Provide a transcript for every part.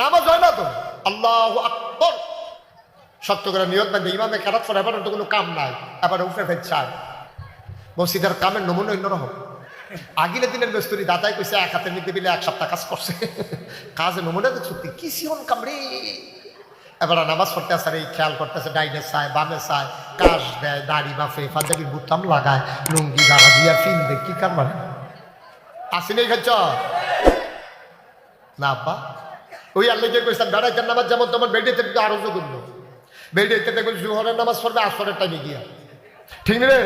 নামাজ হয় না তো? আল্লাহ আকবর। সত্য করে নিয়ত বান্ধে ইমামে করে, এবার তো কোনো কাম নাই। এবার উঠে ফের চায় মসজিদের কামের নমুনা অন্যরকম আগিলে দিনের মেস্তুরি দাদাই কইছে, এক হাতের মধ্যে মিলে এক সপ্তাহ কাজ করছে। কাজে নমুনা দেখছ তুই কি সিহন কামড়ে এবার নামাজ পড়তে আসে এই খেয়াল করতেছে, ডাইনে চায়, বামে চায়, কাশ দেয়, দাড়ি বাফে পাঞ্জাবির বুতাম লাগায়, লুঙ্গি গাড়া দিয়া ফিন দে কি কার মানে আসিনি খাচ্ছ না, আব্বা। ওই আল্লাহ যে কইসাম বেড়াইতের নামাজ যেমন তোমার বেডিতে আরও জঘন্য বেডিতে দেখবেন জুহরের নামাজ পড়বে, আসরের টাইমে গিয়া। ঠিক রে?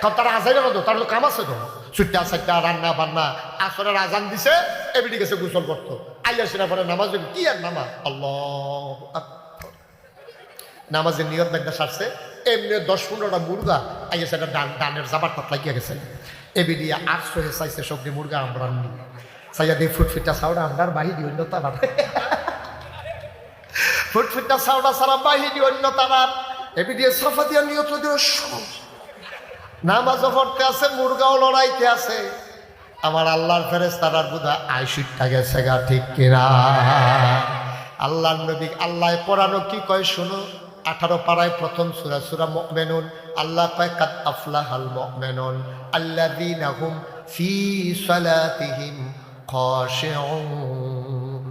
কারণ তারা আসাই না তো তার তো কাম আছে তো। ছুট্টা সাইটটা রান্না, বান্না, আসরের আজান দিছে, এবিডি গেছে গোসল করতো। আইয়া সেরা পরে নামাজ। কি আর নামাজ? আল্লাহ। নামাজের নিয়ত ব্যাগটা সারছে, এমনি দশ পনেরোটা মুরগা আইয়া সেটা ডান ডানের জাবার পাত লাগিয়া গেছে। এবিডি আটশো হে চাইছে সবজি মুরগা, আমরা নি অন্য তারা ফুটফিটা সাউডা সারা বাহিনী অন্য তারার এবিডি সফা দিয়া নিয়ত নামাজও পড়তে আছে, মুরগাও লড়াইতে আছে। আমার আল্লাহর ফেরেস তারার বুধা আইসিটটা গেছে গা ঠিক কিনা? আল্লাহর নবী আল্লাহ পড়ানো কি কয় শুনো? আঠারো পাড়ায় প্রথম সুরা সুরা মেনুন আল্লাহ কয়, কাদ আফলাহাল মুমিনুন আল্লাযীনা হুম ফি সালাতিহিম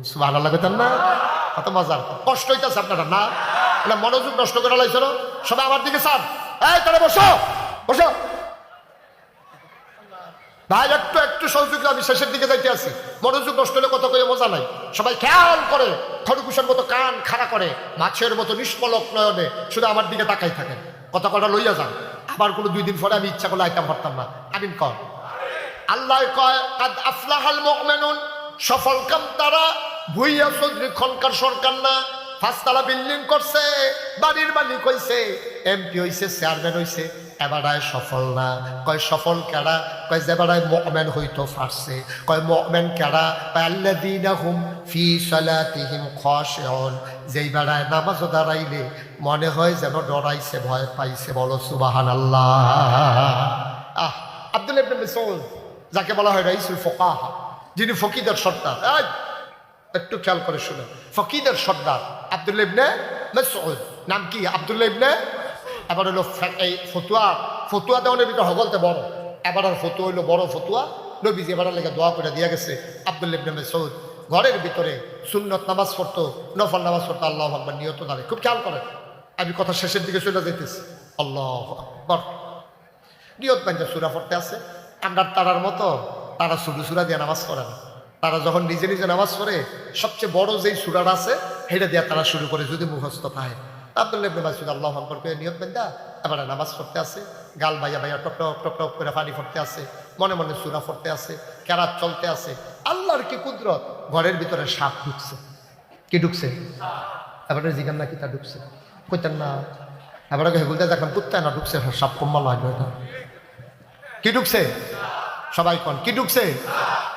সুবহানাল্লাহ কইতেন না? কষ্ট না? মনোযোগ আমার দিকে একটু একটু আমি শেষের দিকে যাইতে আছি। মনোযোগ নষ্ট হলে কত করে মজা নাই। সবাই খেয়াল করে খরকুশের মতো কান খাড়া করে, মাছের মতো নিষ্পলক নয়নে শুধু আমার দিকে তাকাই থাকেন। কত কটা লইয়া যান। আবার কোনো দুই দিন পরে আমি ইচ্ছা করলে আইতাম পারতাম না। আমিন কর আল্লাহ কয় আফলাহাল মুমিনুন। সফল কাম তারা, ভুইয়া চৌধুরী খনকার সরকার না। পাঁচতলা বিল্ডিং করছে, বাড়ির মালিক হইছে, এমপি হইছে, চেয়ারম্যান হইছে এবারায় সফল না। কয়, সফল কেডা? কয় যেবারায় মকমেন হইতো ফারছে কয় মকমেন কেডা? কয়, আল্লাযীনা হুম ফি সালাতিহিম খাশিউন। যেই বেড়ায় নামাজও দাঁড়াইলে মনে হয় যেন ডরাইছে, ভয় পাইছে। বলো সুবাহান আল্লাহ আহ, আব্দুল ইবনে মাসউদ যাকে বলা হয় রাইসুল ফোকাহা, যিনি ফকিদের সর্দার। একটু খেয়াল করে শুনে। ফকিদের সর্দার আব্দুল ইবনে মাসউদ। নাম কি? আব্দুল ইবনে? এবার হলো এই ফতুয়া ফতুয়া দেওয়ানের ভিতরে হগলতে বড়। এবার আর ফতুয়া হইল বড় ফতুয়া। নবীজি এবার লেগে দোয়া করে দিয়া গেছে আব্দুল ইবনে মাসউদ। ঘরের ভিতরে সুন্নত নামাজ পড়তো, নফল নামাজ পড়তো, আল্লাহ আকবার, নিয়ত দাঁড়ে খুব খেয়াল করেন। আমি কথা শেষের দিকে চলে যেতেছি আল্লাহ আকবার। নিয়ত বান্ধে সুরা পড়তে আছে। আমরা তারার মতো, তারা শুধু সুরা দিয়ে নামাজ পড়ে না। তারা যখন নিজে নিজে নামাজ পড়ে, সবচেয়ে বড় যেই সুরাটা আছে সেটা দিয়ে তারা শুরু করে যদি মুখস্থ পায়। আব্দুল্লাহ আল্লাহ আকবর করে নিয়ত বান্ধা এবারে নামাজ পড়তে আছে গাল বাইয়া বাইয়া টপ টপ করে পানি পড়তে আছে মনে মনে সুরা পড়তে আছে কেরাত চলতে আছে আল্লাহর কি কুদরত? ঘরের ভিতরে সাপ ঢুকছে। কি ঢুকছে? এবারে জিগান না কি তা ঢুকছে। কইতেন না। এবারে হেগুলতে দেখলাম কুত্তা না ঢুকছে, সাপ লাগবে এটা কি ঢুকছে? সবাই কন, কি ঢুকছে?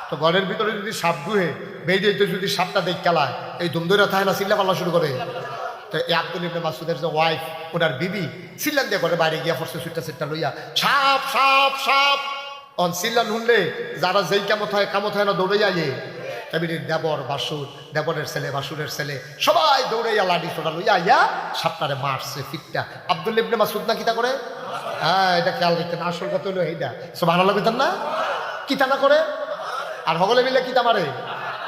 তো ঘরের ভিতরে যদি সাপ ঢুয়ে বেরিয়ে যদি সাপটা দেখ খেলায়, এই ধুমধুরা থাকে না চিল্লা পাল্লা শুরু করে। তো আব্দুল ইবনে মাসুদের যে ওয়াইফ ওনার বিবি চিল্লান দিয়ে করে বাইরে গিয়া ফসে সুইটা সুইটা লইয়া, সাপ সাপ সাপ! অন চিল্লান শুনলে যারা যেই কামত হয় কামত হয় না দৌড়ে যায় এমনি দেবর বাসুর, দেবরের ছেলে, বাসুরের ছেলে, সবাই দৌড়াইয়া লাডি সোটা লইয়া ইয়া সাপটারে মারছে, ফিটটা। আব্দুল ইবনে মাসুদ না কিতা করে? হ্যাঁ এটা খেয়াল রাখতেন আসল কথা হলো এইটা। সব ভালো লাগতেন না কিতা না করে? আর সকলে মিলে কিতা মারে?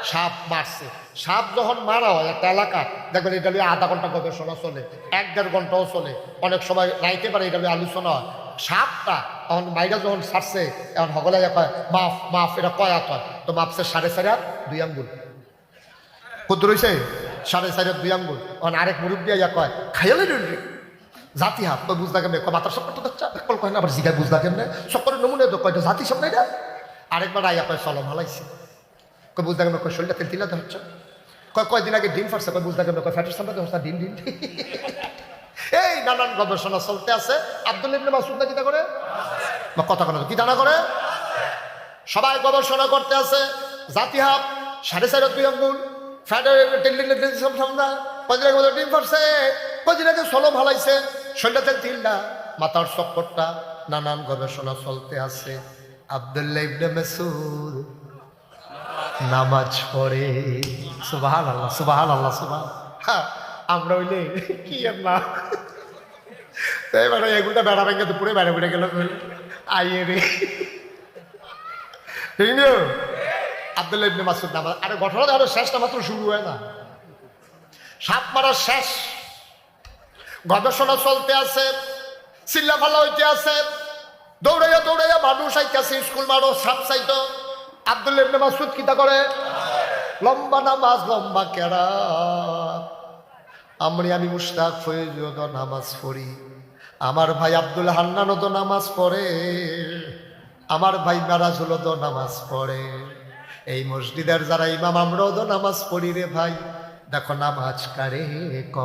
সাপ মারছে। সাপ যখন মারা হয় একটা এলাকা, দেখবেন এটা নিয়ে আধা ঘণ্টা গবেষণা চলে, এক দেড় ঘন্টাও চলে। অনেক সময় রাইতে পারে এটা নিয়ে আলোচনা হয়। সাপটা তখন মাইরা যখন ছাড়ছে এখন সকলে কয় মাফ মাফ, এটা কয় হাত হয়? তো মাপছে সাড়ে চারি হাত, দুই আঙ্গুল। কত রয়েছে সাড়ে চারি দুই আঙ্গুল। এখন আরেক মুরব্বী ইয়া কয় খাইলে জাতি হাত কয় বুঝলা কেমনে মাথার সব কথা কল কয় না, আবার জিগায় বুঝলা কেমনে সকলের নমুনে তো কয় এটা জাতি সব না আরেকবার আইয়া কয়, চলো ভালাইছে কয় বুঝলা কেমন কয় শরীরটা তেল তিলাতে হচ্ছে কয় কয়দিন আগে ডিম ফাটছে, কয় বুঝলা কেমন কয় ফ্যাটের সামনে হচ্ছে ডিম ডিম। এই নানান গবেষণা চলতে আছে। আব্দুল ইবনে মাসুদ না কিতা করে? কথা কোনো কি দানা করে? সবাই গবেষণা করতে আছে। জাতি হাত, সাড়ে চার দুই আঙ্গুল ফ্যাটের সামনা। কদিন আগে ডিম ফাটছে? কদিন আগে সলো ভালাইছে শরীরটা তেল তিল না মাথার চক্করটা, নানান গবেষণা চলতে আছে। আব্দুল্লাহ ইবনে মাসুদ নামাজ পড়ে। সুবাহান আল্লাহ সুবাহান। আল্লাহ সুবাহ হ্যাঁ আমরা হইলে কি আর না তাই মানে এগুলো বেড়া ভেঙে তো পুরো বেড়া বেড়ে গেল। আইয়ে রে। ঠিক না আব্দুল্লাহ ইবনে মাসুদ নামাজ আরে ঘটনা আরও শেষটা মাত্র শুরু হয় না। সাত মারা শেষ। গবেষণা চলতে আছে, চিল্লা ফালা হইতে আছে। দৌড়াইয়া দৌড়াইয়া মানুষ আইতেছে, স্কুল মারো, সাপ চাইতো। আব্দুল ইবনে মাসুদ কিতা করে? লম্বা নামাজ, লম্বা কেরা আমি আমি মুশতাক ফৈজদ নামাজ পড়ি। আমার ভাই আব্দুল হান্নানও তো নামাজ পড়ে। আমার ভাই মেরাজুলও তো নামাজ পড়ে। এই মসজিদের যারা ইমাম, আমরাও তো নামাজ পড়ি রে ভাই। দেখো নামাজ কারে ক?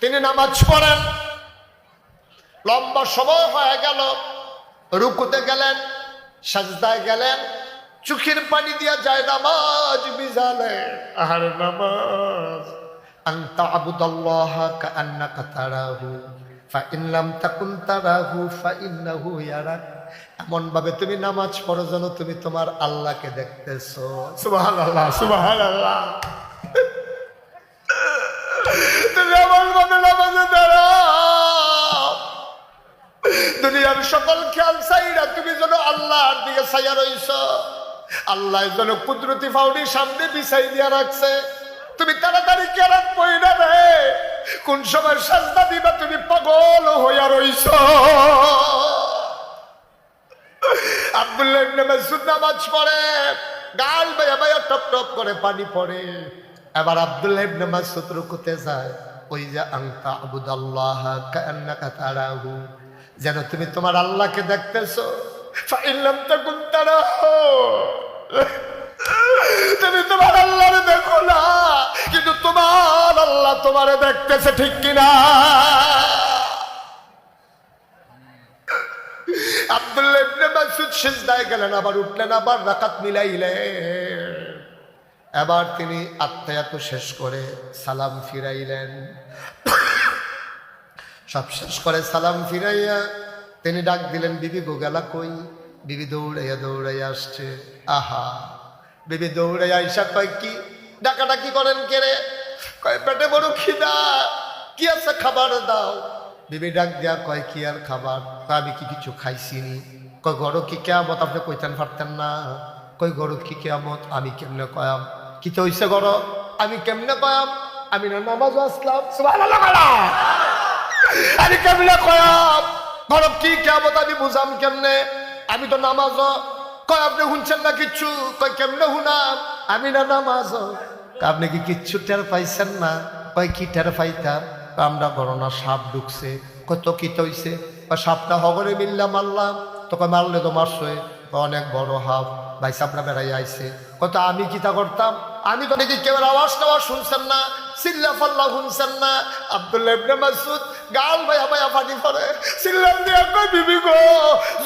তিনি নামাজ পড়েন। লম্বা সময় হয়ে গেল। রুকুতে গেলেন সাজদায় গেলেন। চোখের পানি দিয়া যায় নামাজ বিজালে। আহার নামাজ। আন্তা আবুদাল্লাহ কান্নাকা তারাহু ফাইন লাম তাকুন তারাহু ফাইন্নাহু ইয়ারাক। এমন ভাবে তুমি নামাজ পড়ো যেন তুমি তোমার আল্লাহকে দেখতেছো। সুবহানাল্লাহ সুবহানাল্লাহ। তুমি দুনিয়ার সকল খেয়াল চাইরা তুমি যেন আল্লাহর দিকে চাইয়া রইছ। আল্লাহ যেন কুদরতি ফাউডি সামনে বিছাই দিয়া রাখছে। তুমি তাড়াতাড়ি কেরাত পইরা রে, কোন সময় সাজদা দিবা তুমি পাগল হইয়া রইছ। আব্দুল্লাহ ইবনে নামাজ পড়ে, গাল বাইয়া বাইয়া টপ টপ করে পানি পড়ে। এবার আব্দুল্লাহ ইবনে মাসউদ রুকুতে যায় ওই যে আংতা আবুদাল্লাহ কান্নাকা তারাহু। যেন তুমি তোমার আল্লাহকে দেখতেছো। তুমি তোমার আল্লাহরে দেখো না, কিন্তু তোমার আল্লাহ তোমারে দেখতেছে ঠিক কিনা? আব্দুল্লাহ ইবনে মাসউদ সিজদায় গেলেন, আবার উঠলেন, আবার রাকাত মিলাইলেন। এবার তিনি আত্মায়াত শেষ করে সালাম ফিরাইলেন। সব শেষ করে সালাম ফিরাইয়া তিনি ডাক দিলেন, বিবি গোগালা কই? বিবি দৌড়াইয়া দৌড়াইয়া আসছে। আহা, বিবি দৌড়াইয়া আইসা কয় কি? ডাকাডাকি করেন কে রে? কয়, পেটে বড় খিদা, কি আছে খাবার দাও? বিবি ডাক দিয়া কয়, কি আর খাবার? তা আমি কি কিছু খাইছিনি কয়, গরু কি কেয়ামত আপনি কইতেন পারতেন না? কই গরু কি কেয়ামত? আমি কেমনে কয়াম? কি তো হইছে গর? আমি কেমনে কয়াম? আমি না নামাজ আসলাম। আমি কেমনে কয়াম গরব কি কেয়ামত আমি বুঝাম কেমনে? আমি তো নামাজ কয়, আপনি শুনছেন না কিচ্ছু? কয়, কেমনে শুনাম? আমি না নামাজ আপনি কি কিচ্ছু টের পাইছেন না? কয়, কি টের পাইতাম? আমরা গণনা সাপ ঢুকছে। কত কি তৈছে? সাপটা হগরে মিললাম মারলাম। তোকে মারলে তো মারছই কয়, অনেক বড় হাফ ভাই, সাপটা বেড়াই আইছে। কত আমি কিতা করতাম? আমি তো নাকি কেউ আওয়াজ টাওয়াজ শুনছেন না। মাসুদ গাল ভাইয়া ভাইয়া গো,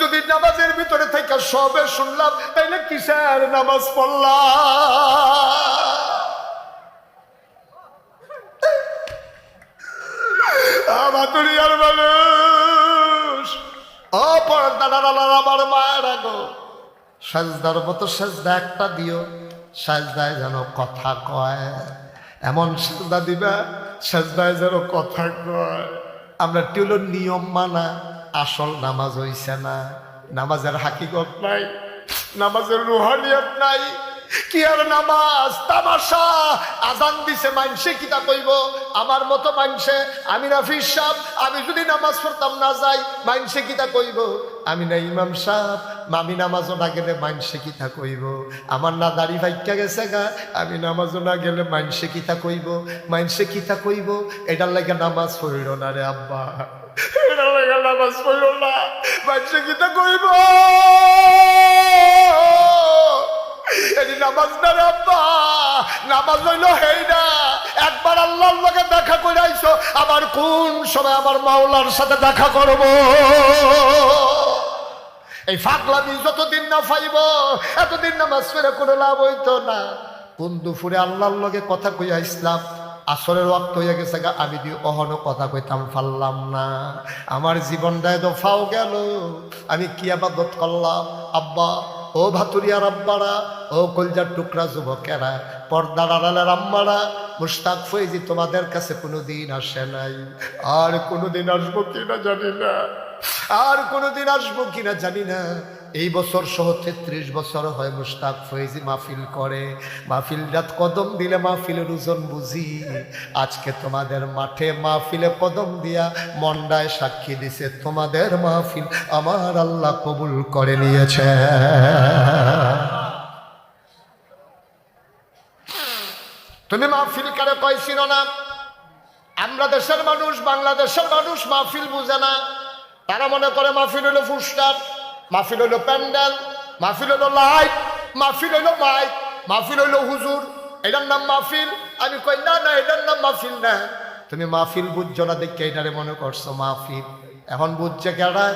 যদি নামাজের ভিতরে থেকে সবে শুনলাম, তাইলে কিসের নামাজ পড়লাম? আমার মায়ের সাজদার মতো সাজদা একটা দিও, সাজদায় যেন কথা কয়। এমন সাজদা দিবা, সাজদায় যেন কথা কয়। আমরা টিউলোর নিয়ম মানা, আসল নামাজ হইছে না। নামাজের হাকিকত নাই, নামাজের রুহানিয়ত নাই। কি আর নামাজ? তামাশা! আজান দিছে মানসে কিতা কইব? আমার মতো মানসে আমি না সাহ আমি যদি নামাজ পড়তাম না যাই মানসে কিতা কইব? আমি না ইমাম সাহ আমি নামাজও না গেলে মানসে কিতা কইব। আমার না দাড়ি ভাইকা গেছে গা, আমি নামাজও না গেলে মানসে কিতা কইব। মানসে কিতা কইব, এটার লাগে নামাজ পড়িল না রে আব্বা। এটার লাগে নামাজ পড়িল না মানসে কিতা কইব। এটি নামাজ না রে আব্বা, নামাজ হইল হেই না। একবার আল্লাহর লগে দেখা করে আইছো আবার কোন সময় আমার মাওলার সাথে দেখা করব? এই ফাগলামি যতদিন না পাইব এতদিন নামাজ ফেরে করে লাভ হইতো না। কোন দুপুরে আল্লাহর লগে কথা কইয়া ইসলাম, আসরের রক্ত হয়ে গেছে গা, আমি দিয়ে অহনো কথা কইতাম পারলাম না। আমার জীবনটায় তো ফাও গেল, আমি কি আবাদত করলাম? আব্বা, ও ভাতুরিয়ার আব্বারা, ও কলজার টুকরা যুবকেরা, পর্দার আড়ালের আম্মারা মুস্তাক ফৈজি তোমাদের কাছে কোনোদিন আসে নাই। আর কোনোদিন আসব কিনা জানি না। আর কোনোদিন আসব কিনা জানি না। এই বছর সহ তেত্রিশ বছর হয় মুস্তাক ফৈজি মাহফিল করে। মাহফিল রাত কদম দিলে মাহফিলের ওজন বুঝি। আজকে তোমাদের মাঠে মাহফিলে কদম দিয়া মন্ডায় সাক্ষী দিছে তোমাদের মাহফিল। আমার আল্লাহ কবুল করে নিয়েছে। তুমি মাহফিল কারে কইছিল না? আমরা দেশের মানুষ, বাংলাদেশের মানুষ মাহফিল বুঝে না। তারা মনে করে মাহফিল হলো ফুস্টার মাহফিল হলো প্যান্ডেল, মাহফিল হলো লাইট, মাহফিল হলো মাইক, মাহফিল হলো হুজুর। এটার নাম মাহফিল। আমি কই, না না, এটার নাম মাহফিল না। তুমি মাহফিল বুঝছ না দেখে এটারে মনে করছ মাহফিল। এখন বুঝছে কেডা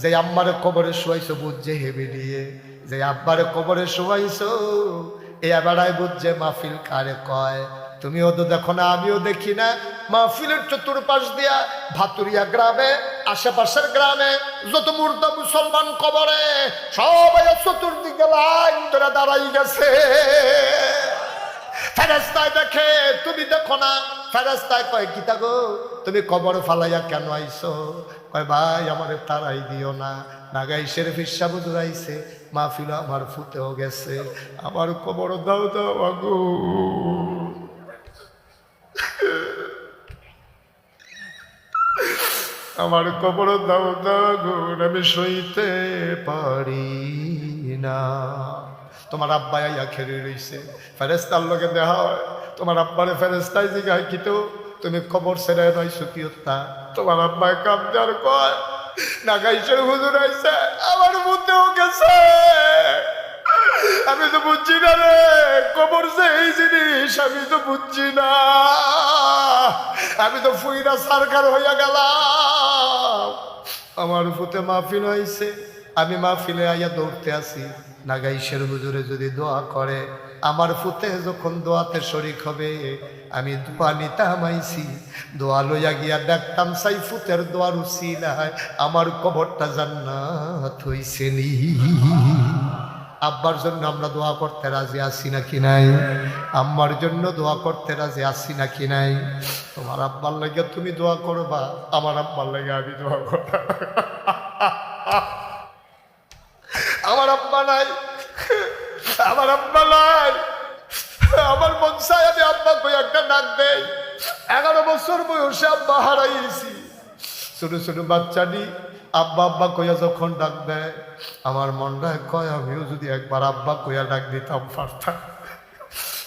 যে আম্মারে কবরে শুয়াইছো বুঝছে হেবে দিয়ে। যে আব্বারে কবরে শুয়াইছো, এ বেড়ায় বুঝছে মাহফিল কারে কয়। তুমিও তো দেখো না, আমিও দেখি না। মাহফিলের চতুর্পাশ দিয়া ভাতুরিয়া গ্রামে, আশেপাশের গ্রামে যত মুর্দা মুসলমান কবরে, সবাই চতুর্দিকে লাইন ধরে দাঁড়াই গেছে। ফেরেস্তায় দেখে, তুমি দেখো না ফেরেস্তায় কয় গীতা গো, তুমি কবর ফালাইয়া কেন আইসো? কয়, ভাই, আমার তারাই দিও না। নাগাই শেরফ ইসা বুঝুর আইছে মাহফিল আমার ফুটেও গেছে, আমার কবর দাও দাও আগু আমার কবর দাও দাও আমি সইতে পারি না। তোমার আব্বা আইয়া খেলে রইছে। ফেরেস্তার লোকে দেহা হয়। তোমার আব্বারে ফেরেস্তায় জিগায় কিন্তু তুমি খবর সেরে নয় সুতিয়তা তোমার আব্বায় কাম যার কয়, নাগাইশের হুজুর আইছে, আমার মধ্যেও গেছে। আমি তো বুঝছি না রে, কবর যে এই জিনিস, আমি তো বুঝছি না। আমি তো ফুইরা সরকার হইয়া গেলাম। আমার ফুতে মাহফিল হয়েছে আমি মাহফিলে আইয়া দৌড়তে আসি। নাগাইশের হুজুরে যদি দোয়া করে, আমার ফুতে যখন দোয়াতে শরিক হবে, আমি দোয়া নিতাম আইছি দোয়া লইয়া গিয়া দেখতাম সাই ফুতের দোয়ার উসিলায়, আমার কবরটা জান্নাত হইছে নি। আব্বার জন্য আমরা দোয়া করতে রাজি আছি নাকি নাই? আম্মার জন্য দোয়া করতে রাজি আছি নাকি নাই? তোমার আব্বার লাগে তুমি দোয়া করবা, আমার আব্বার লাগে আমি দোয়া করব। আমার আব্বা নাই, আমার আব্বা নাই। আমার মন চায় আমি আব্বা কই একটা ডাক দেই। এগারো বছর বয়সে আব্বা হারাইছি ছোট ছোট বাচ্চাটি আব্বা আব্বা কইয়া যখন ডাক দেয়, আমার মনটায় কয়, আমিও যদি একবার আব্বা কইয়া ডাক দিতাম পারতাম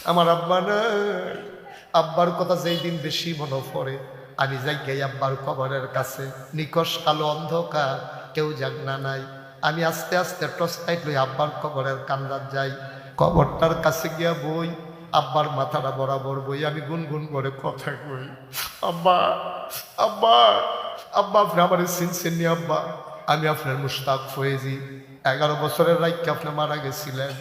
আমার আব্বা নাই। আব্বার কথা যেই দিন বেশি মনে পড়ে, আমি যাই গাই আব্বার কবরের কাছে। নিকশ কালো অন্ধকার, কেউ জাগনা নাই। আমি আস্তে আস্তে টর্চ লাইট লই আব্বার কবরের কান্দার যাই। কবরটার কাছে গিয়া বই, আব্বার মাথাটা বরাবর বই। আমি গুনগুন করে কথা কই, আব্বা আব্বা আব্বা, আপনি আমার সিনসেননি আব্বা? আমি আপনার মুস্তাক ফয়েজি। এগারো বছরের রাইকে আপনি মারা গেছিলেন।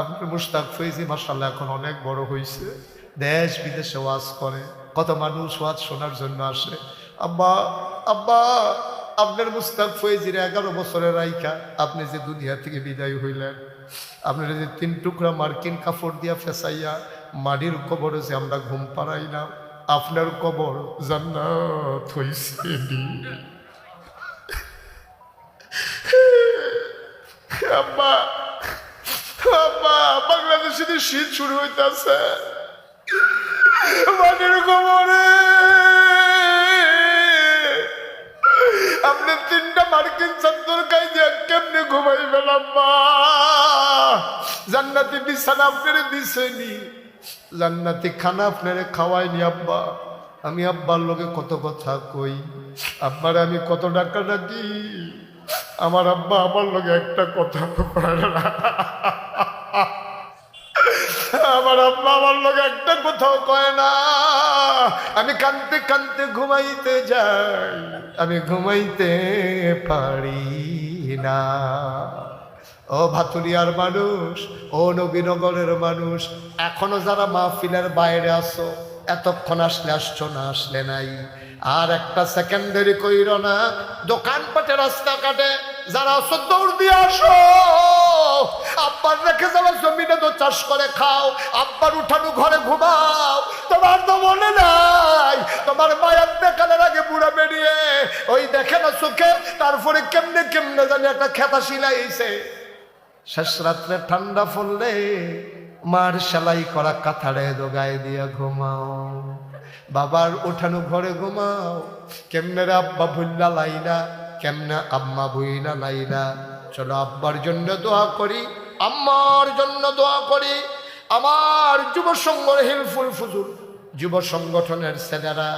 আপনার মুস্তাক ফয়েজি মার্শাল্লাহ এখন অনেক বড় হয়েছে দেশ বিদেশে ওয়াজ করে। কত মানুষ ওয়াজ শোনার জন্য আসে। আব্বা আব্বা, আপনার মুস্তাক ফয়েজির এগারো বছরের রাইকা আপনি যে দুনিয়া থেকে বিদায় হইলেন, আপনার যে তিন টুকরা মার্কিন কাপড় দিয়া ফেসাইয়া মাটির কবরে যে আমরা ঘুম পাড়াইলাম আপনার কবর জান্নাত হইছে। আব্বা আব্বা, বাংলাদেশে যে শীত শুরু হইতাছে, মাটির কবরে। আপনি তিনটা মার্কিন চাদর গাই দিয়ে কেমনে ঘুমাইবেন, আব্বা? জান্নাতি বিছানা আপনারে দিছেনি জান্নাতি খানা আপনারে খাওয়াইনি, আব্বা। আমি আব্বার লোকে কত কথা কই, আব্বার আমি কত টাকা ডাকি, আমার আব্বা আমার লোকে একটা কথা না। আমার আব্বা আমার লোক একটা কোথাও কয় না। আমি কানতে কানতে ঘুমাইতে যাই, আমি ঘুমাইতে পারি না। ও ভাতুরিয়ার মানুষ, ও নবীনগরের মানুষ, এখনও যারা মাহফিলের বাইরে আসো এতক্ষণ আসলে আসছো না, আসলে নাই। আর একটা সেকেন্ডারি কইর না দোকানপাটে রাস্তা কাটে, যারা আসো দৌড় দিয়ে আসো। আব্বার রেখে যাওয়া জমিনে তো চাষ করে খাও, আব্বার উঠানো ঘরে ঘুমাও, তোমার তো মনে নাই, তোমার মায়ের দেখানোর আগে বুড়া বেরিয়ে, ওই দেখে না চোখে তারপরে কেমনে কেমনে জানি একটা খেতা শিলাইছে শেষ রাত্রে ঠান্ডা পড়লে মার সেলাই করা কাথারে দোগায় দিয়ে ঘুমাও। বাবার উঠানো ঘরে ঘুমাও। কেমনে আব্বা ভুল্লা লাইলা, কেমনে আম্মা ভুইলা লাইলা। চলো আব্বার জন্য দোয়া করি, আম্মার জন্য দোয়া করি। আমার যুব সংঘ হিলফুল ফুজুল যুব সংগঠনের ছেলেরা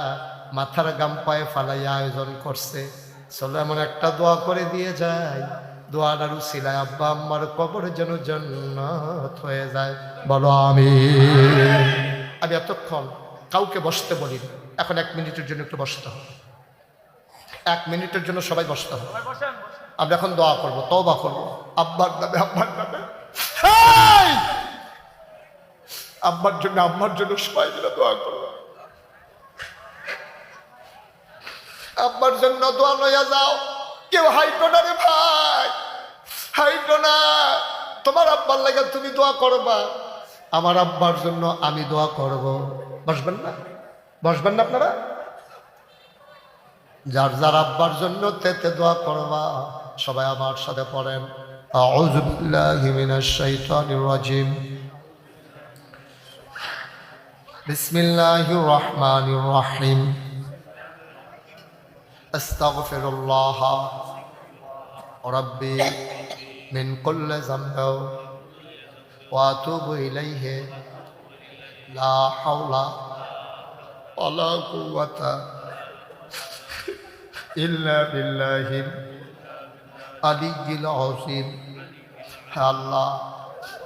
মাথার গাম পায়ে ফালাই আয়োজন করছে। চলো এমন একটা দোয়া করে দিয়ে যায় দোয়াটার উসিলায় আব্বা আম্মার কবর যেন জন্নত হয়ে যায়। বলো আমি আমি এতক্ষণ কাউকে বসতে বলি এখন এক মিনিটের জন্য একটু বসতে হবে। এক মিনিটের জন্য সবাই বসতে হবে। আমরা এখন দোয়া করব, তওবা করব। আব্বার নামে আব্বার নামে! আব্বার জন্য, আম্মার জন্য সবাই মিলে দোয়া করব। আব্বার জন্য দোয়া লইয়া যাও। কেউ হাইটো না রে ভাই। হাইটো না। তোমার আব্বার লাগে তুমি দোয়া করবা। আমার আব্বার জন্য আমি দোয়া করব। বসবেন না? বসবেন না আপনারা? যার যার আব্বার জন্য তেতে দোয়া করবা, সবাই আমার সাথে পড়েন। আউযু বিল্লাহি মিনাশ শাইতানির রাজিম। বিসমিল্লাহির রহমানির রহিম আস্তাগফিরুল্লাহ ربي من كل ذنب واتوب اليه لا حول ولا قوه الا بالله العلي العظيم হে আল্লাহ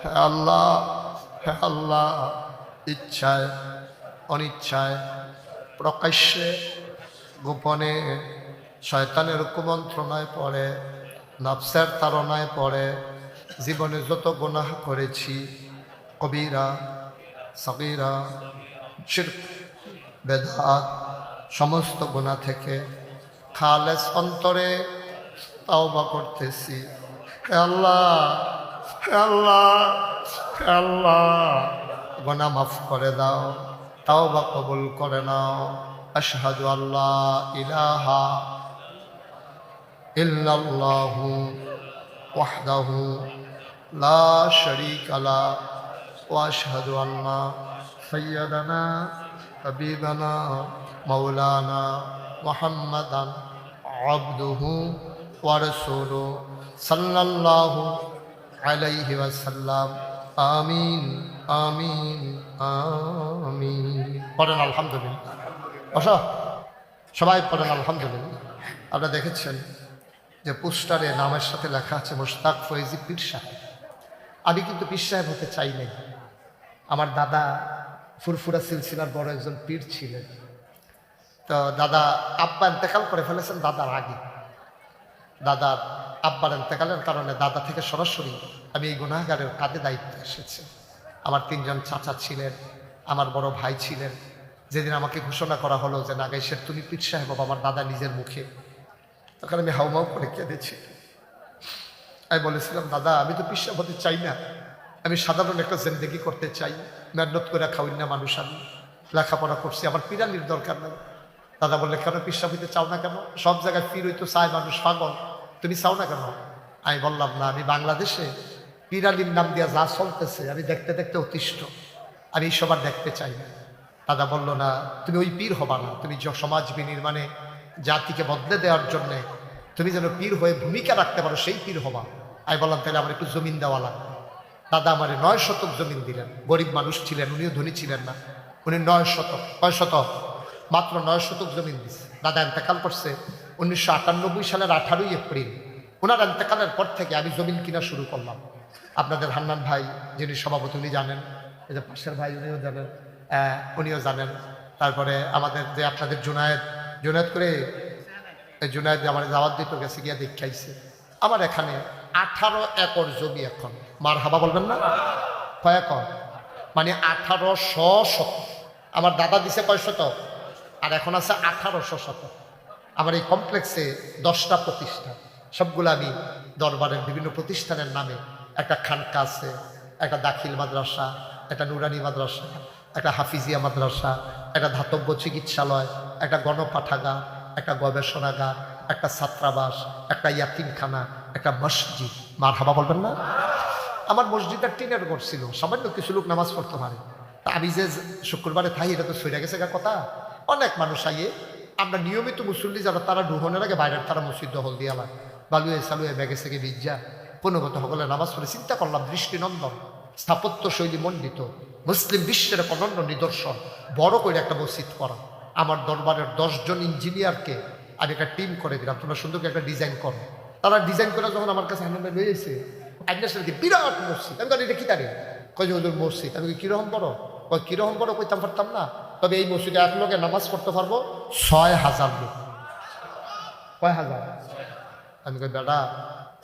হে আল্লাহ হে আল্লাহ ইচ্ছায় অনিচ্ছায় প্রকাশ্যে গোপনে শয়তানের কুমন্ত্রণায় পড়ে, নফসের তারণায় পড়ে, জীবনে যত গুনাহ করেছি, কবিরা সবিরা শিরক, বেদাত, সমস্ত গুণা থেকে খালেস অন্তরে তাওবা করতেছি। আল্লাহ আল্লাহ আল্লাহ গোনা মাফ করে দাও, তাওবা কবুল করে নাও। আশহাদু আল্লাহ ইলাহা ইল্লাল্লাহু ওয়াহদাহু লা শারীকা লা ওয়া আশহাদু আন্না সাইয়্যিদানা, হাবিবানা, মাওলানা মুহাম্মাদান আবদুহু ওয়া রাসূলুহু সাল্লাল্লাহু আলাইহি ওয়াসাল্লাম। আমিন আমিন আমিন। পড়েন, আলহামদুলিল্লাহ। বসো। সবাই পড়েন, আলহামদুলিল্লাহ। আপনারা দেখেছেন যে পোস্টারে নামের সাথে লেখা আছে, মোশতাক ফয়েজি পীর সাহেব। আমি কিন্তু পীর সাহেব হতে চাই নাই। আমার দাদা ফুরফুরা সিলসিলার বড় একজন পীর ছিলেন। তো দাদা আব্বা ইন্তেকাল করে ফেলেছেন দাদার আগে। দাদার আব্বার ইন্তেকালের কারণে দাদা থেকে সরাসরি আমি এই গুণাগারের কাঁধে দায়িত্ব এসেছে। আমার তিনজন চাচা ছিলেন, আমার বড় ভাই ছিলেন। যেদিন আমাকে ঘোষণা করা হলো যে নাগাইশের তুমি পীর সাহেব আমার দাদা নিজের মুখে তখন আমি হাউমাউ করে কেঁদেছি আমি বলেছিলাম, দাদা, আমি তো সাহেব হতে চাই না। আমি সাধারণ একটা জিন্দেগি করতে চাই। মেহনত করে খাওয়াই না মানুষ আমি। লেখাপড়া করছি, আমার পিরানির দরকার নেই। দাদা বললে, কেন পীর হইতে চাও না কেন? সব জায়গায় পীর হইতো চায় মানুষ, পাগল। তুমি চাও না কেন? আমি বললাম, না, আমি বাংলাদেশে পিরালির নাম দিয়া যা চলতেছে, আমি দেখতে দেখতে অতিষ্ঠ। আমি এই সবার দেখতে চাই না। দাদা বলল, না, তুমি ওই পীর হবা না। তুমি সমাজ বিনির্মাণে জাতিকে বদলে দেওয়ার জন্যে তুমি যেন পীর হয়ে ভূমিকা রাখতে পারো, সেই পীর হবা। আমি বললাম, তাহলে আমার একটু জমিন দেওয়া লাগবে। দাদা আমার নয় শতক জমিন দিলেন। গরিব মানুষ ছিলেন, উনিও ধনী ছিলেন না। উনি নয় শতক কয় শতক, মাত্র নয় শতক জমিন দিছে। দাদা এন্তেকাল করছে উনিশশো আটানব্বই সালের আঠারোই এপ্রিল। ওনার এন্তেকালের পর থেকে আমি জমিন কিনা শুরু করলাম। আপনাদের হান্নান ভাই, যিনি সভাপতি, উনি জানেন। এই যে পাশের ভাই, উনিও জানেন। উনিও জানেন। তারপরে আমাদের যে আপনাদের জুনায়েদ জুনায়েদ করে জুনায়দ আমার দাওয়াত দিত গেছে গিয়া দেখাইছে আমার এখানে আঠারো একর জমি এখন। মার হাবা বলবেন না? কয় একর? মানে আঠারোশো শত আমার দাদা দিছে কয়শত আর এখন আছে আঠারোশো শত আমার এই কমপ্লেক্সে দশটা প্রতিষ্ঠান। সবগুলো আমি দরবারের বিভিন্ন প্রতিষ্ঠানের নামে একটা খানকা আছে, একটা দাখিল মাদ্রাসা, একটা নুরানি মাদ্রাসা, একটা হাফিজিয়া মাদ্রাসা, একটা ধাতব্য চিকিৎসালয় একটা গণপাঠাগার একটা গবেষণাগার একটা ছাত্রাবাস, একটা ইয়াতিমখানা একটা মসজিদ। মার হাবা বলবেন না? আমার মসজিদটা টিনের ঘর ছিল, সামান্য কিছু লোক নামাজ পড়তে পারে। তা আমি যে শুক্রবারে থাই এটা তো সইরা গেছে কথা। অনেক মানুষ আইয়ে, আমরা নিয়মিত মুসল্লি যারা, তারা ডুহনের আগে বাইরের তারা মসজিদ দিয়ে আলাম বালুয়ে সালুয়ে ব্যাগে থেকে বিজ্জা পুনগত সকলে নামাজ পড়ে। চিন্তা করলাম, দৃষ্টিনন্দন স্থাপত্য শৈলী মণ্ডিত, মুসলিম বিশ্বের এক অনন্য নিদর্শন, বড় করে একটা মসজিদ করা। আমার দরবারের দশজন ইঞ্জিনিয়ারকে আমি একটা টিম করে দিলাম। তোমরা সুন্দর করে একটা ডিজাইন করো। তারা ডিজাইন করে যখন আমার কাছে হান্নামে রয়েছে বিরাট মসজিদ। আমি বলি, এটা কি তারে? কয় হুজুর মসজিদ। আমি কীরকম বড়? কয় কীরকম বড়? কইতাম পারতাম না। তবে এই মসজিদে এক লোকে নামাজ পড়তে পারব ছয় হাজার লোক। কয় হাজার? আমি কই বেটা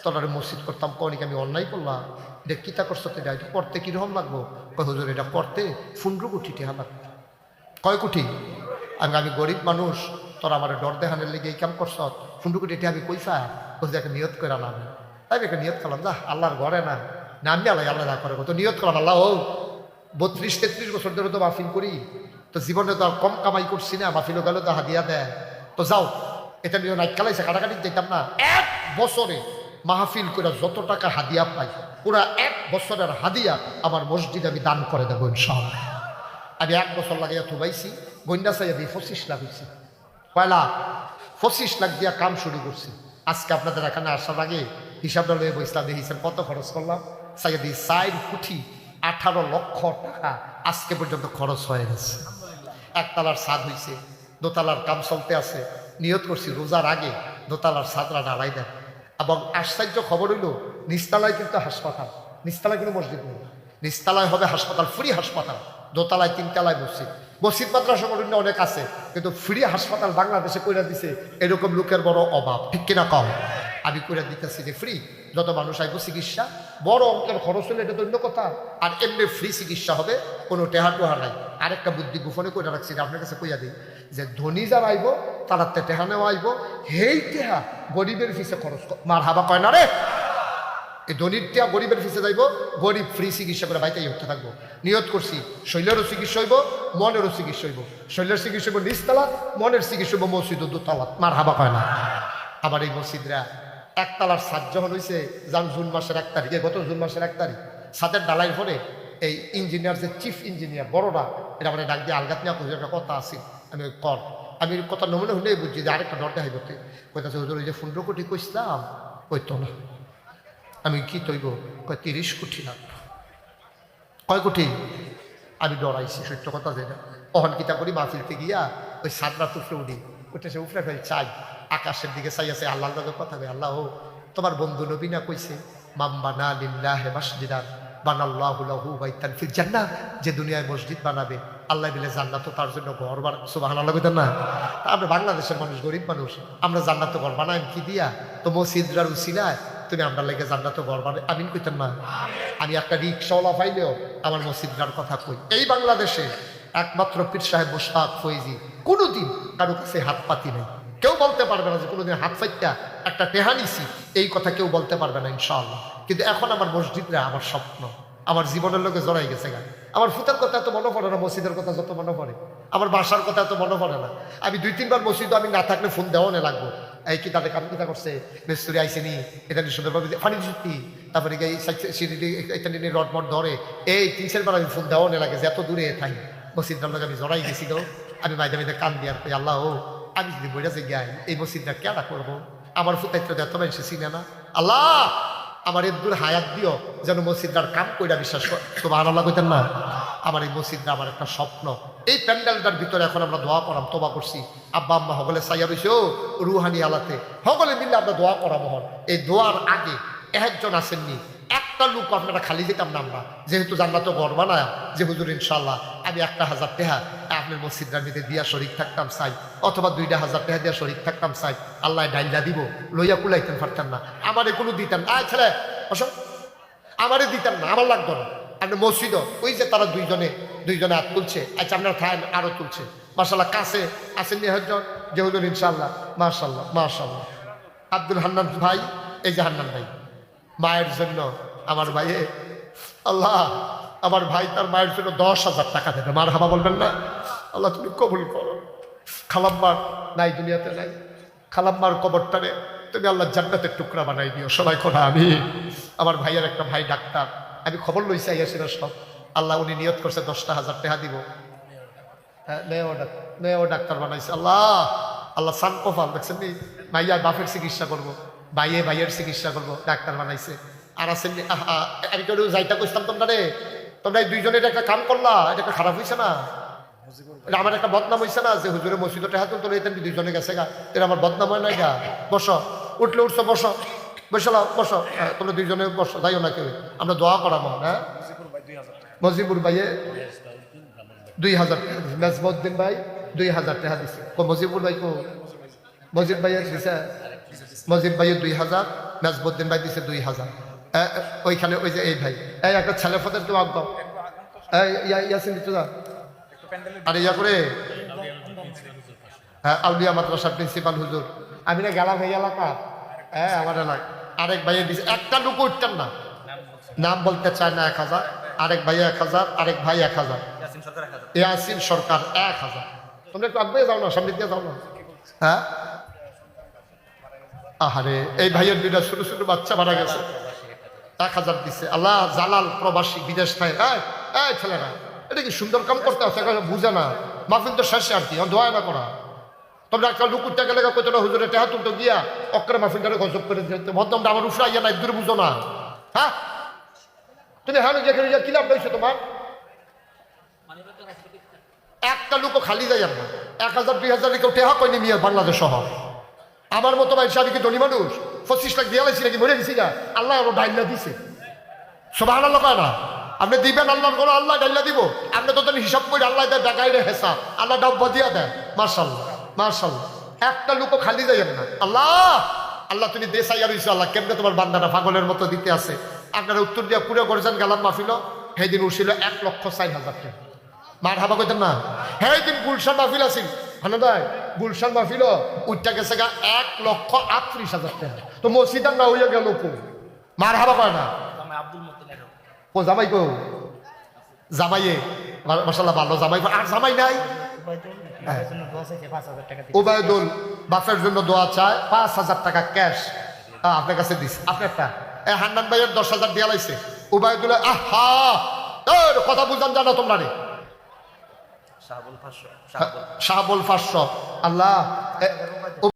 তোলারে মসজিদ করতাম কনিক আমি অন্যায় করলাম। এটা কিতা করছ? তো এটা পড়তে কীরকম লাগবো? কয় হুজুর এটা পড়তে পনেরো কোটি টাকা লাগবে। কয় কোটি? আমি আমি গরিব মানুষ, তোর আমার ডর দেখানোর লেগে এই কাম করছ? পনেরো কোটি টাকা আমি কইসা বলছি একটা নিয়ত করে না তাই একটা নিয়ত করলাম যা আল্লাহর ঘরে না না আমি আল্লাহ আল্লাহ না করে। তো নিয়ত করলাম আল্লাহ, ও, বত্রিশ, তেত্রিশ বছর ধরে তো মাহফিল করি। তো জীবনে তো আর কম কামাই করছি না, মাহফিলও গেলে তো হাদিয়া দেয়। তো যাও, এটা নিয়ে নাইট কালাইছে কাটাকাটি যেতাম না, এক বছরে মাহফিল করে যত টাকা হাদিয়া পাই, পুরা এক বছরের হাদিয়া আমার মসজিদে আমি দান করে দেবো ইনশাআল্লাহ। আমি এক বছর লাগাইয়া থুবাইছি গন্ডা চাইয়া দিয়ে পঁচিশ লাখ হয়েছি কয় লাখ? পঁচিশ লাখ দিয়া কাম শুরু করছি। আজকে আপনাদের এখানে আসার আগে হিসাবটা লয়ে বসলাম দিয়ে হিসাব কত খরচ করলাম। দিই চার কোটি আঠারো লক্ষ টাকা আজকে পর্যন্ত খরচ হয়ে গেছে। একতলার ছাদ হয়েছে দোতলার কাম চলতে আছে। নিয়ত করছি রোজার আগে দোতলার ছাদরা নাড়াই দেন। এবং আশ্চর্য খবর হইল, নিচতলায় কিন্তু হাসপাতাল, নিচতলায় কিন্তু মসজিদ নেই। নিচতলায় হবে হাসপাতাল, ফ্রি হাসপাতাল। দোতলায় তিনতলায় মসজিদ। মসজিদ, মাদ্রাসা সংগঠন অনেক আছে, কিন্তু ফ্রি হাসপাতাল বাংলাদেশে কইরা দিছে, এরকম লোকের বড় অভাব। ঠিক কিনা কম আমি কইরা দিতেছি যে ফ্রি যত মানুষ আইব চিকিৎসা, বড় অঙ্কের খরচ হলে এটা তো অন্য কথা, আর এমনি ফ্রি চিকিৎসা হবে, কোনো টেহা টোহা নাই। আরেকটা বুদ্ধি গোপনে কইরা রাখছি আপনার কাছে কইয়া দিই, যে ধনী যারা আইব, তারা টেহা নেওয়া আইব, হেই টেহা গরিবের ফিসে খরচ মার হাবা কয় না রে? এই দরিদ্রিয়া গরিবের ফিসে যাইব, গরিব ফ্রি চিকিৎসা করে বাইতেই হতে থাকব। নিয়ত করছি, শৈলেরও চিকিৎসা হইব, মনেরও চিকিৎসা হইব। শৈলের চিকিৎসা হইব নিচতলা, মনের চিকিৎসা হইব মসজিদ দোতলা মার হাবা কয় না? আবার এই মসজিদরা একতলার সাত যখন হয়েছে যান জুন মাসের এক তারিখে, গত জুন মাসের এক তারিখ সাতের ডালাই পরে এই ইঞ্জিনিয়ার যে চিফ ইঞ্জিনিয়ার, বড়রা এটা মানে ডাক দিয়ে আলগাত নিয়ে একটা কথা আছে। আমি কর। আমি কথা নমুনা হলেই বুঝছি যে আরেকটা ডরটা হইব কইতাছে, হুজুর, ওই যে পনেরো কোটি কইসলাম কইতো না। আমি কি তৈব? কয়, তিরিশ কোটি লাগবে কয় কোটি? আমি ডরাইছি, সত্য কথা যেটা অহন কিতা করি, মাহফিলতে গিয়া ওই সাদরা তুফরে উঠি। ওটা সে উফরে ফেল চাই। আকাশের দিকে চাই আছে, আল্লাহর লগে কথা কই আল্লাহ, তোমার বন্ধু নবী না কইছে মাম্বানা লিল্লাহে মাসজিদান, বানাল্লাহু লাহু বাইতান ফিল জান্নাহ, যে দুনিয়ায় মসজিদ বানাবে, আল্লাহ দিলে জান্নাত তার জন্য ঘর বানা সুবহানাল্লাহ কইতেন না। আমরা বাংলাদেশের মানুষ, গরিব মানুষ, আমরা জান্নাত ঘর বানাই কি দিয়া? তো মসজিদরার উসিলায় তুমি আমরা লেগে জান্নাত বানাই আমিন কইতেন না? আমি একটা রিক্সাওয়ালা পাইলেও আমার মসজিদরার কথা কই। এই বাংলাদেশে একমাত্র পীর সাহেব মোশাক ফৈজি, কোনোদিন কারও কাছে হাত পাতি নেই। কেউ বলতে পারবে না যে কোনোদিন হাত ফাইটা একটা টেহা নিছি, এই কথা কেউ বলতে পারবে না ইনশাআল্লাহ। কিন্তু এখন আমার মসজিদরা আমার স্বপ্ন, আমার জীবনের লোকে জড়াই গেছে গা। আমার ফুতার কথা এত মনে পড়ে না, মসজিদের কথা যত মনে পড়ে। আমার বাসার কথা এত মনে পড়ে না। আমি দুই তিনবার মসজিদ আমি না থাকলে ফোন দেওয়া লাগবো। এই কি তাদের কাম কিতা করছে? এটা সুন্দরভাবে পানি সত্যি তারপরে রড ধরে। এই তিন বার আমি ফোন দেওয়া লাগে যে এত দূরে থাকি মসজিদটার লোক আমি জড়াই গেছি গো, আমি মাঝে মাঝে কান দিয়ে আর আল্লাহ আমি যদি বইটা যে গাই এই মসজিদটা কেনা করব? আমার ফুতাইতে এত মানুষ না। আল্লাহ আমার এদুর হায়াত দিও যেন মসজিদটার কাম কইরা বিশ্বাস কর। তোমার আল্লাহ কইতেন না? আমার এই মসজিদটা আমার একটা স্বপ্ন। এই প্যান্ডেলটার ভিতরে এখন আমরা দোয়া করাম তোবা করছি। আব্বা, আম্মা হগলে সাইয়া রয়েছে ও রুহানি আলাতে হগলে মিললে আমরা দোয়া করাম এই দোয়ার আগে একজন আসেননি একটা লোক আপনারা খালি দিতাম না আমরা। যেহেতু জান্নাত ঘর বানায়, যে হুজুর ইনশাল্লাহ আমি একটা হাজার টেহা আপনার মসজিদটার নিতে দিয়া শরিক থাকতাম চাই, অথবা দুইটা হাজার টেহা দিয়া শরিক থাকতাম চাই, আল্লাহ ডাইলা দিব, লইয়া কুলাইতেন পারতাম না। আমারে কোনো দিতাম না। ছেলে অসব আমারে দিতাম না, আমার লাগতো না। আপনি মসজিদও, ওই যে তারা দুইজনে দুইজনে হাত তুলছে। আচ্ছা আপনার খায় আরও তুলছে। মার্শাল্লাহ কাছে আছেন নিহজন যে হুজুর ইনশাল্লাহ মার্শাল্লাহ মার্শাল্লাহ আব্দুল হান্নান ভাই, এই যে হান্নান ভাই, মায়ের জন্য আমার ভাইয়ে আল্লাহ, আমার ভাই তার মায়ের জন্য দশ হাজার টাকা দেবে। মার হাবা বলবেন না? আল্লাহ, তুমি কবুল করো। খালাম্মার নাই দুনিয়াতে নাই। খালাম্মার কবরটারে তুমি আল্লাহ জান্নাতের টুকরা বানাই দিও। সবাই কোনা আমি আমার ভাইয়ের একটা ভাই ডাক্তার। আমি খবর লইছি আইয়াছি না সব। আল্লাহ, উনি নিয়ত করছে দশটা হাজার টাকা দিব। হ্যাঁ মেয়েও ডাক্তার ডাক্তার বানাইছে। আল্লাহ আল্লাহ সান কপাল, দেখছেন নি? মাইয়ার বাপের চিকিৎসা করব। ভাইয়ে ভাইয়ের চিকিৎসা করব। ডাক্তার বানাইছে। আর আছেন নি, আমি কেউ যাইতে কইতাম তোমরা রে তোমরা এই দুইজনে একটা কাম করলা এটা একটা খারাপ হয়েছে না? আমার একটা বদনাম হয়েছে না যে হুজুরে মসজিদে টেহা তুলতো এটা দুইজনে গেছে গা। এটা আমার বদনাম হয় না গা। বসো উঠলে উঠছো বসো। বসে লাও বসো। হ্যাঁ, তোমরা দুইজনে বসো যাইও না কেউ। আমরা দোয়া করাবো হ্যাঁ? মজিবুর ভাইয়ে? দুই হাজার নাজমুদ্দিন ভাই দুই হাজার টাকা দিছে। মজিবুর ভাই কো? মজিদ ভাইয়ের দিছে মজিদ ভাইয়ের দুই হাজার নাজমুদ্দিন ভাই দিছে দুই হাজার। ওইখানে ওই যে এই ভাই। এই একটা ছেলে ফদের তো আগ দাও ইয়া- ইয়াসিন দিতে যা। আর ইয়া করে। হ্যাঁ আউলিয়া মাদ্রাসার প্রিন্সিপাল হুজুর। আমি না গেলাম এই এলাকা হ্যাঁ আমার এলাকা আরেক ভাইয়ের দিছে। একটা লুকো উঠতেন না। নাম বলতে চায় না এক হাজার। আরেক ভাই এক হাজার আরেক ভাই এক হাজার। ইয়াসিন সরকার এক হাজার। তোমরা একটু আগে যাও না সামনে দিয়ে যাও না। হ্যাঁ? আহারে এই ভাইয়ের দুইটা ছোট ছোট বাচ্চা মারা গেছে। এক হাজার দিচ্ছে আল্লাহ জালাল প্রবাসী, বিদেশ থাকে এই এই ছেলেরা, এটা কি সুন্দর কাম করতে আছে? বুঝে না। মাহফিল তো শেষে আর কি, দোয়া না করা। তোমরা একটা লুক উঠতে গেলে কত না, হুজুরে, টেহা তুলতো গিয়া অক্রে মাহফিলটারে গজব করে দিতে। ভদ্রমটা আমার উফরা ইয়া না দূরে বুঝো না। হ্যাঁ? তুমি হ্যাঁ যেখানে কি লাভ হয়েছে তোমার? একটা লোকও খালি যায় না। এক হাজার, দুই হাজার কেউ টেহা কয়নি মিয়া বাংলাদেশ সহ। আমার মতো ভাই কি ধনী মানুষ। পঁচিশ লাখ দিয়ে নাকি, মরে গেছি না আল্লাহ আরও ডাইল্লা দিছে। সবাই আল্লাহ কয় না, আপনি দিবেন আল্লাহ কোনো আল্লাহ ডাইল্লা দিব। আপনি তো হিসাব করে আল্লাহ দেয় ডাকাই রে হেসা আল্লাহ ডাব দিয়া দেয়। মার্শাল্লাহ মার্শাল্লাহ একটা লোকও খালি যায় না। আল্লাহ আল্লাহ তুমি দেশাই আর আল্লাহ কেমনে তোমার বান্দারা পাগলের মতো দিতে আছে? আপনারা উত্তর দিয়া পুরো করেছেন গেলাম মাহফিল। সেদিন উঠছিল এক লক্ষ ষাট হাজার টাকা। মার হাবা কইতেন না? দিন গুলশান মাহফিল আছিল। হানা দাই গুলশান মাহফিল উঠটা গেছে গা এক লক্ষ আটত্রিশ হাজার টাকা। তো মসজিদার না হইয়া গেল কো? মার হাবা কয় না। ও জামাই কো? জামাইয়ে। মাসাল্লাহ ভালো জামাই আর জামাই নাই? ওবায়দুল বাপের জন্য দোয়া চায় পাঁচ হাজার টাকা ক্যাশ। আপনার কাছে দিস আপনারটা? এ হান্নান ভাইয়ের দশ হাজার দিয়া লাইছে। ওবায়দুল আহা! কথা বুঝান জানো তোমরা রে। শাহাবুল ফাঁসশো আল্লাহ